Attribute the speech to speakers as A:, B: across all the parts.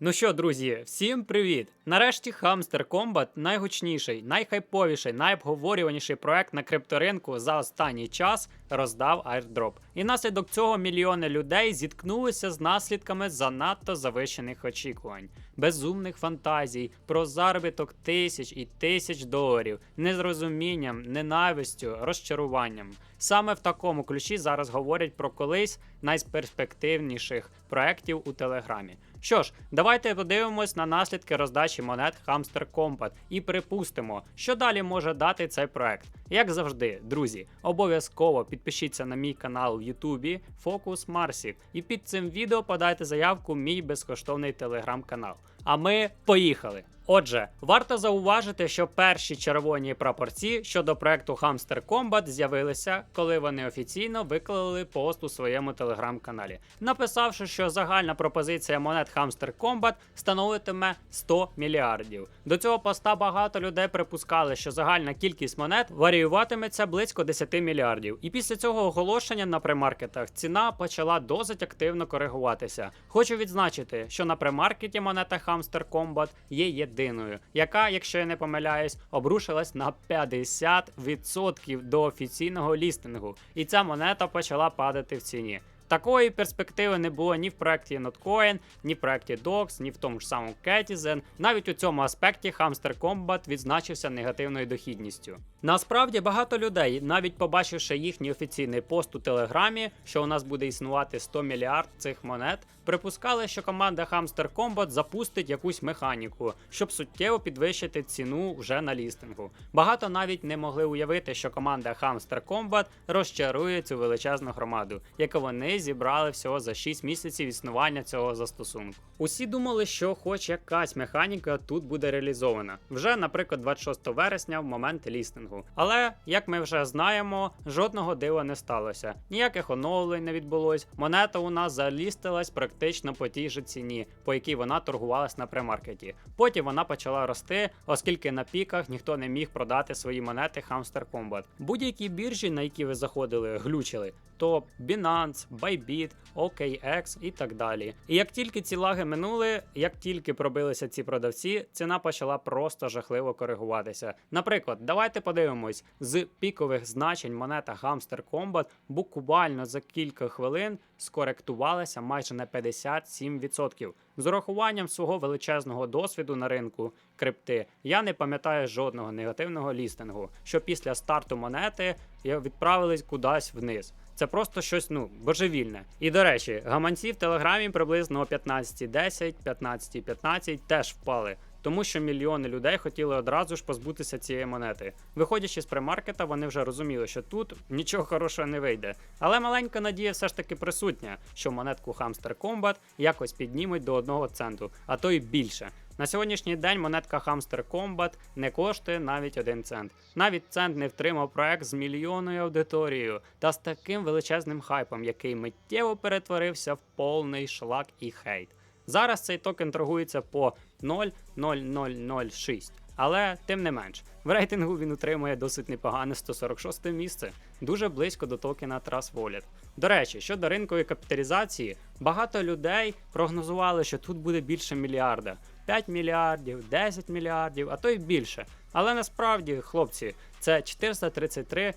A: Ну що, друзі, всім привіт! Нарешті Hamster Combat найгучніший, найхайповіший, найобговорюваніший проект на крипторинку за останній час роздав airdrop. І внаслідок цього мільйони людей зіткнулися з наслідками занадто завищених очікувань, безумних фантазій про заробіток тисяч і тисяч доларів, незрозумінням, ненавистю, розчаруванням. Саме в такому ключі зараз говорять про колись найперспективніших проєктів у Телеграмі. Що ж, давайте подивимось на наслідки роздачі монет Hamster Combat і припустимо, що далі може дати цей проект. Як завжди, друзі, обов'язково підпишіться на мій канал в Ютубі Focus Marsів і під цим відео подайте заявку в мій безкоштовний телеграм-канал. А ми поїхали! Отже, варто зауважити, що перші червоні прапорці щодо проекту Hamster Combat з'явилися, коли вони офіційно виклали пост у своєму телеграм-каналі, написавши, що загальна пропозиція монет Hamster Combat становитиме 100 мільярдів. До цього поста багато людей припускали, що загальна кількість монет варіюватиметься близько 10 мільярдів. І після цього оголошення на премаркетах ціна почала досить активно коригуватися. Хочу відзначити, що на премаркеті монета Hamster Combat є єдиною, яка, якщо я не помиляюсь, обрушилась на 50% до офіційного лістингу, і ця монета почала падати в ціні. Такої перспективи не було ні в проєкті Notcoin, ні в проєкті Dox, ні в тому ж самому Ketizen. Навіть у цьому аспекті Hamster Combat відзначився негативною дохідністю. Насправді багато людей, навіть побачивши їхній офіційний пост у Телеграмі, що у нас буде існувати 100 мільярд цих монет, припускали, що команда Hamster Combat запустить якусь механіку, щоб суттєво підвищити ціну вже на лістингу. Багато навіть не могли уявити, що команда Hamster Combat розчарує цю величезну громаду, яку вони зібрали всього за 6 місяців існування цього застосунку. Усі думали, що хоч якась механіка тут буде реалізована вже, наприклад, 26 вересня в момент лістингу. Але як ми вже знаємо, жодного дива не сталося. Ніяких оновлень не відбулось. Монета у нас залістилась практично по тій же ціні, по якій вона торгувалась на премаркеті. Потім вона почала рости, оскільки на піках ніхто не міг продати свої монети Hamster Combat. Будь-які біржі, на які ви заходили, глючили. То Binance, Bybit, OKX і так далі. І як тільки ці лаги минули, як тільки пробилися ці продавці, ціна почала просто жахливо коригуватися. Наприклад, давайте подивимось з пікових значень монета Hamster Combat буквально за кілька хвилин скоректувалася майже на 57%. З урахуванням свого величезного досвіду на ринку крипти, я не пам'ятаю жодного негативного лістингу, що після старту монети відправились кудись вниз. Це просто щось ну божевільне. І до речі, гаманці в телеграмі приблизно о 15.10, 15.15 теж впали. Тому що мільйони людей хотіли одразу ж позбутися цієї монети. Виходячи з премаркета, вони вже розуміли, що тут нічого хорошого не вийде. Але маленька надія все ж таки присутня, що монетку Hamster Combat якось піднімуть до одного центу, а то й більше. На сьогоднішній день монетка Hamster Combat не коштує навіть 1 цент. Навіть цент не втримав проект з мільйонною аудиторією та з таким величезним хайпом, який миттєво перетворився в повний шлак і хейт. Зараз цей токен торгується по 0,0006. Але тим не менш, в рейтингу він утримує досить непогане 146 місце, дуже близько до токена Trust Wallet. До речі, щодо ринкової капіталізації, багато людей прогнозували, що тут буде більше мільярда. 5 мільярдів, 10 мільярдів, а то й більше. Але насправді, хлопці, це 433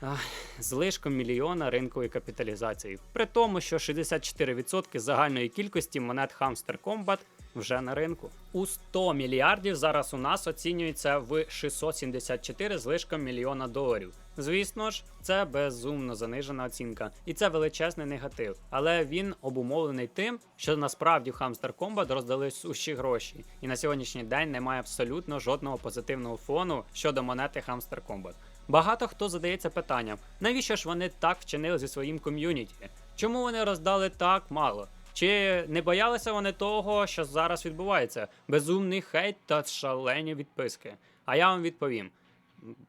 A: ах, злишком мільйона ринкової капіталізації. При тому, що 64% загальної кількості монет Hamster Combat вже на ринку. У 100 мільярдів зараз у нас оцінюється в 674 злишком мільйона доларів. Звісно ж, це безумно занижена оцінка, і це величезний негатив. Але він обумовлений тим, що насправді в Hamster Combat роздали сущі гроші, і на сьогоднішній день немає абсолютно жодного позитивного фону щодо монети Hamster Combat. Багато хто задається питанням, навіщо ж вони так вчинили зі своїм ком'юніті? Чому вони роздали так мало? Чи не боялися вони того, що зараз відбувається? Безумний хейт та шалені відписки. А я вам відповім: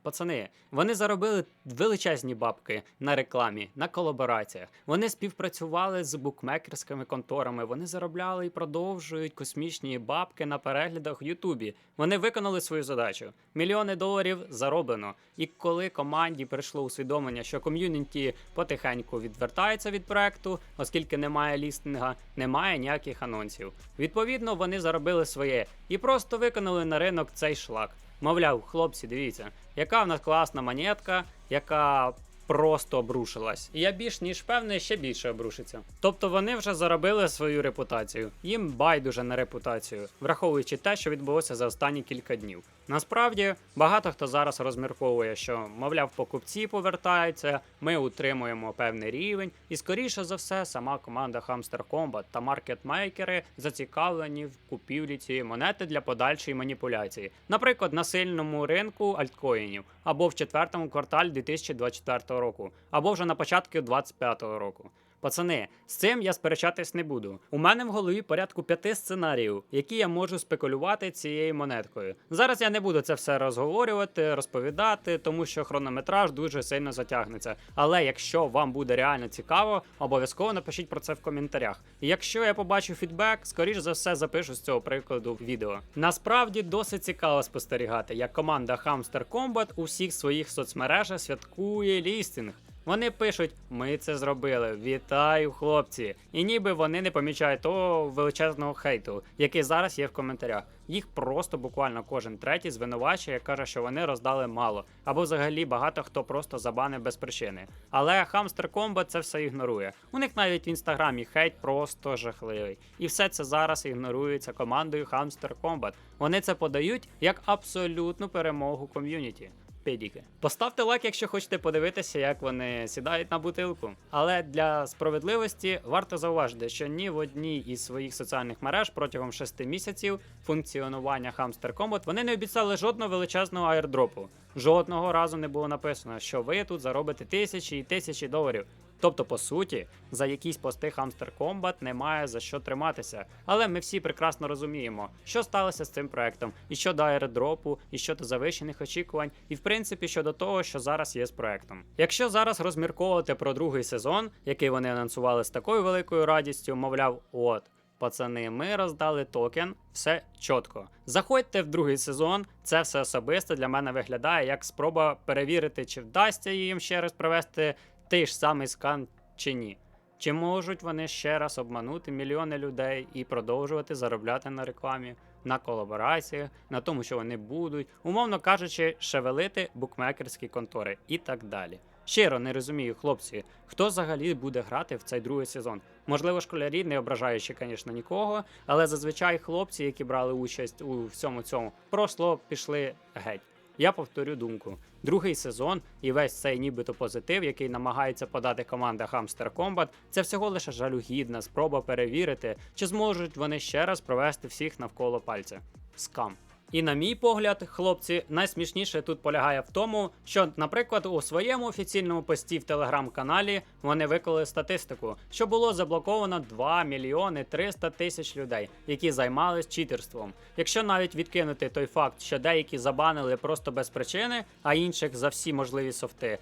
A: Пацани, вони заробили величезні бабки на рекламі, на колабораціях. Вони співпрацювали з букмекерськими конторами. Вони заробляли і продовжують космічні бабки на переглядах в Ютубі. Вони виконали свою задачу. Мільйони доларів зароблено. І коли команді прийшло усвідомлення, що ком'юніті потихеньку відвертається від проекту, оскільки немає лістинга, немає ніяких анонсів. Відповідно, вони заробили своє і просто виконали на ринок цей шлак. Мовляв, хлопці, дивіться, яка в нас класна монетка, яка просто обрушилась. І я більш ніж певний, ще більше обрушиться. Тобто вони вже заробили свою репутацію. Їм байдуже на репутацію, враховуючи те, що відбулося за останні кілька днів. Насправді багато хто зараз розмірковує, що мовляв, покупці повертаються, ми утримуємо певний рівень, і скоріше за все, сама команда Hamster Combat та маркетмейкери зацікавлені в купівлі цієї монети для подальшої маніпуляції, наприклад, на сильному ринку альткоїнів, або в четвертому кварталі 2024 року, або вже на початку 2025 року. Пацани, з цим я сперечатись не буду. У мене в голові порядку п'яти сценаріїв, які я можу спекулювати цією монеткою. Зараз я не буду це все розговорювати, розповідати, тому що хронометраж дуже сильно затягнеться. Але якщо вам буде реально цікаво, обов'язково напишіть про це в коментарях. І якщо я побачу фідбек, скоріш за все запишу з цього прикладу відео. Насправді досить цікаво спостерігати, як команда Hamster Combat у всіх своїх соцмережах святкує лістинг. Вони пишуть: ми це зробили. Вітаю, хлопці! І ніби вони не помічають того величезного хейту, який зараз є в коментарях. Їх просто буквально кожен третій звинувачує, каже, що вони роздали мало, або взагалі багато хто просто забанив без причини. Але Hamster Combat це все ігнорує. У них навіть в інстаграмі хейт просто жахливий. І все це зараз ігнорується командою Hamster Combat. Вони це подають як абсолютну перемогу ком'юніті педіки. Поставте лайк, якщо хочете подивитися, як вони сідають на бутилку. Але для справедливості варто зауважити, що ні в одній із своїх соціальних мереж протягом 6 місяців функціонування Hamster Combat вони не обіцяли жодного величезного аірдропу. Жодного разу не було написано, що ви тут заробите тисячі і тисячі доларів. Тобто, по суті, за якісь пости Hamster Combat немає за що триматися. Але ми всі прекрасно розуміємо, що сталося з цим проектом, і щодо аеродропу, і щодо завищених очікувань, і в принципі щодо того, що зараз є з проектом. Якщо зараз розмірковувати про другий сезон, який вони анонсували з такою великою радістю, мовляв, от. Пацани, ми роздали токен, все чітко. Заходьте в другий сезон. Це все особисто для мене виглядає як спроба перевірити, чи вдасться їм ще раз провести той ж самий скан чи ні. Чи можуть вони ще раз обманути мільйони людей і продовжувати заробляти на рекламі, на колабораціях, на тому, що вони будуть, умовно кажучи, шевелити букмекерські контори і так далі. Щиро не розумію, хлопці, хто взагалі буде грати в цей другий сезон. Можливо, школярі, не ображаючи, звісно, нікого, але зазвичай хлопці, які брали участь у всьому цьому, просто пішли геть. Я повторю думку. Другий сезон і весь цей нібито позитив, який намагається подати команда Hamster Combat, це всього лише жалюгідна спроба перевірити, чи зможуть вони ще раз провести всіх навколо пальця. Скам. І на мій погляд, хлопці, найсмішніше тут полягає в тому, що, наприклад, у своєму офіційному пості в телеграм-каналі вони виклали статистику, що було заблоковано 2 мільйони 300 тисяч людей, які займались читерством. Якщо навіть відкинути той факт, що деякі забанили просто без причини, а інших за всі можливі софти,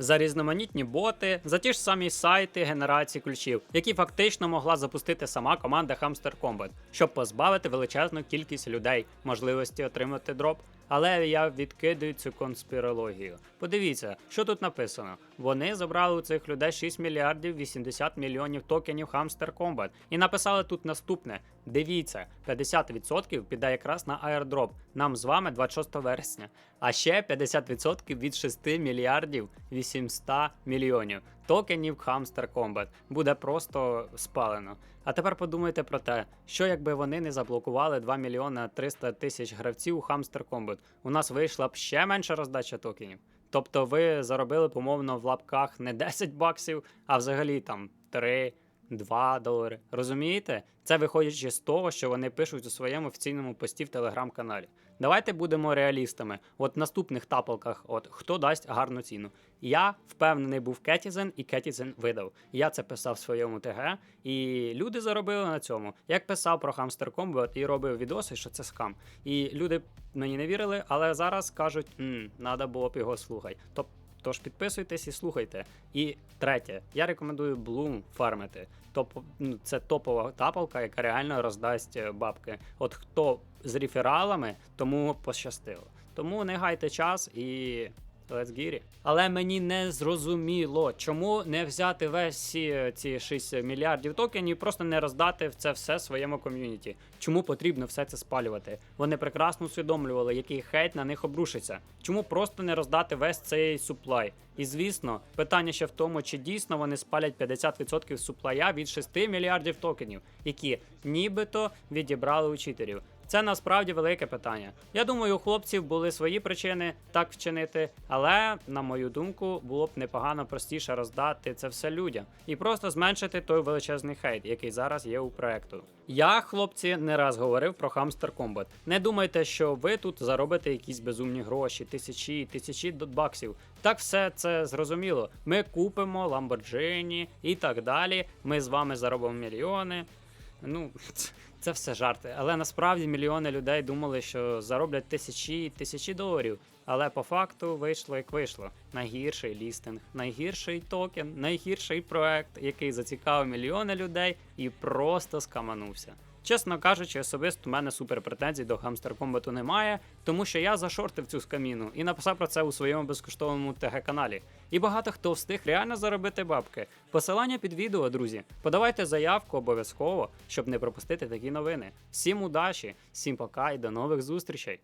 A: за різноманітні боти, за ті ж самі сайти генерації ключів, які фактично могла запустити сама команда Hamster Combat, щоб позбавити величезну кількість людей можливості отримати дроп. Але я відкидаю цю конспірологію. Подивіться, що тут написано. Вони забрали у цих людей 6 мільярдів 80 мільйонів токенів Hamster Combat і написали тут наступне: дивіться, 50% піде якраз на airdrop. Нам з вами 26 вересня. А ще 50% від 6 мільярдів 800 мільйонів токенів Hamster Combat буде просто спалено. А тепер подумайте про те, що якби вони не заблокували 2 мільйона 300 тисяч гравців у Hamster Combat, у нас вийшла б ще менша роздача токенів. Тобто ви заробили, помовно, в лапках не 10 баксів, а взагалі там 3, 2 долари. Розумієте? Це виходячи з того, що вони пишуть у своєму офіційному пості в телеграм-каналі. Давайте будемо реалістами. От в наступних тапалках, от хто дасть гарну ціну. Я впевнений був Кетізен, і Кетізен видав. Я це писав в своєму ТГ, і люди заробили на цьому. Як писав про Combat і робив відоси, що це скам. І люди мені не вірили, але зараз кажуть, «М, треба було б його слухати. Тобто Тож підписуйтесь і слухайте. І третє, я рекомендую Bloom фармити. Топ, ну, це топова тапалка, яка реально роздасть е, бабки. От хто з рефералами, тому пощастило. Тому не гайте час і. Let's get it. Але мені не зрозуміло, чому не взяти весь ці, ці 6 мільярдів токенів, і просто не роздати в це все своєму ком'юніті. Чому потрібно все це спалювати? Вони прекрасно усвідомлювали, який хейт на них обрушиться. Чому просто не роздати весь цей суплай? І звісно, питання ще в тому, чи дійсно вони спалять 50% суплая від 6 мільярдів токенів, які нібито відібрали у читерів. Це насправді велике питання. Я думаю, у хлопців були свої причини так вчинити, але на мою думку, було б непогано простіше роздати це все людям і просто зменшити той величезний хейт, який зараз є у проекту. Я, хлопці, не раз говорив про Hamster Combat. Не думайте, що ви тут заробите якісь безумні гроші, тисячі, тисячі баксів. Так все це зрозуміло. Ми купимо Lamborghini і так далі. Ми з вами заробимо мільйони. Ну, це все жарти. Але насправді мільйони людей думали, що зароблять тисячі і тисячі доларів. Але по факту вийшло як вийшло. Найгірший лістинг, найгірший токен, найгірший проект, який зацікавив мільйони людей і просто скаманувся. Чесно кажучи, особисто в мене супер претензій до Hamster Combat немає, тому що я зашортив цю скаміну і написав про це у своєму безкоштовному ТГ-каналі. І багато хто встиг реально заробити бабки. Посилання під відео, друзі. Подавайте заявку обов'язково, щоб не пропустити такі новини. Всім удачі, всім пока і до нових зустрічей!